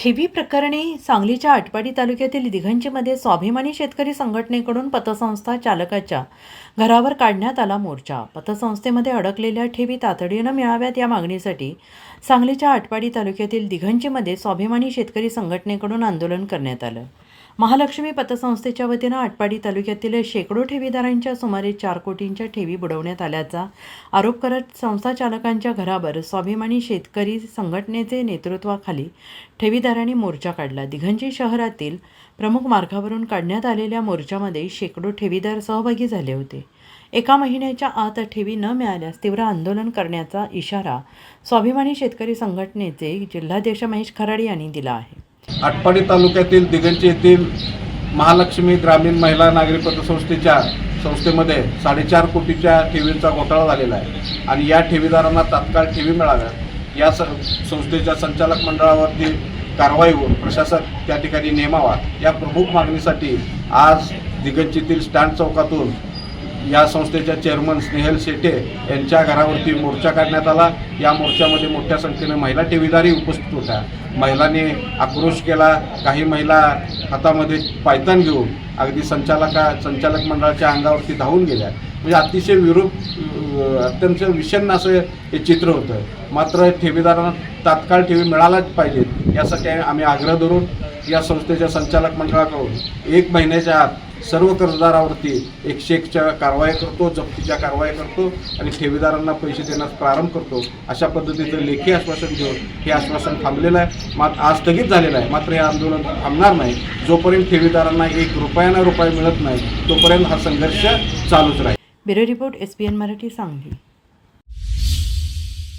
ठेवी प्रकरणी सांगलीच्या आटपाडी तालुक्यातील दिघंचीमध्ये स्वाभिमानी शेतकरी संघटनेकडून पतसंस्था चालकाच्या घरावर काढण्यात आला मोर्चा. पतसंस्थेमध्ये अडकलेल्या ठेवी तातडीनं मिळाव्यात या मागणीसाठी सांगलीच्या आटपाडी तालुक्यातील दिघंचीमध्ये स्वाभिमानी शेतकरी संघटनेकडून आंदोलन करण्यात आलं. महालक्ष्मी पतसंस्थेच्या वतीनं आटपाडी तालुक्यातील शेकडो ठेवीदारांच्या सुमारे चार कोटींच्या ठेवी बुडवण्यात आल्याचा आरोप करत संस्था चालकांच्या घरावर स्वाभिमानी शेतकरी संघटनेचे नेतृत्वाखाली ठेवीदारांनी मोर्चा काढला. दिघंजी शहरातील प्रमुख मार्गावरून काढण्यात आलेल्या मोर्चामध्ये शेकडो ठेवीदार सहभागी झाले होते. एका महिन्याच्या आत ठेवी न मिळाल्यास तीव्र आंदोलन करण्याचा इशारा स्वाभिमानी शेतकरी संघटनेचे जिल्हाध्यक्ष महेश खराडे यांनी दिला आहे. आटपाडी तालुक्यातील दिगंची येथील महालक्ष्मी ग्रामीण महिला नागरी पतसंस्थेच्या संस्थेमध्ये साडेचार कोटीच्या ठेवींचा घोटाळा झालेला आहे. आणि या ठेवीदारांना तात्काळ ठेवी मिळाव्यात. या स संस्थेच्या संचालक मंडळावरती कारवाईवर प्रशासक त्या ठिकाणी नेमावा या प्रमुख मागणीसाठी आज दिगंजीतील स्टँड चौकातून या संस्थेच्या चेअरमन स्नेहल शेटे यांच्या घरावरती मोर्चा काढण्यात आला. या मोर्चामध्ये मोठ्या संख्येने महिला ठेवीदारही उपस्थित होत्या. महिलांनी आक्रोश केला. काही महिला हातामध्ये पायतान घेऊन अगदी संचालका संचालक मंडळाच्या अंगावरती धावून गेल्या. म्हणजे अतिशय विरूप अत्यंत विषन्न असं हे चित्र होतं. मात्र ठेवीदारांना तात्काळ ठेवी मिळालाच पाहिजेत यासाठी आम्ही आग्रह धरून या संस्थेच्या संचालक मंडळाकडून एक महिन्याच्या आत सर्व कर्जदारावरती एकशे एकच्या कारवाई करतो जप्तीच्या कारवाई करतो आणि ठेवीदारांना पैसे देण्यास प्रारंभ करतो. अशा पद्धतीचं लेखी आश्वासन घेऊन हे आश्वासन थांबलेलं आहे. मात्र आज स्थगित झालेलं आहे. मात्र हे आंदोलन थांबणार नाही. जोपर्यंत ठेवीदारांना एक रुपयाना रुपये मिळत नाही तोपर्यंत हा संघर्ष चालूच राहील. Bureau report S Marathi Sangli.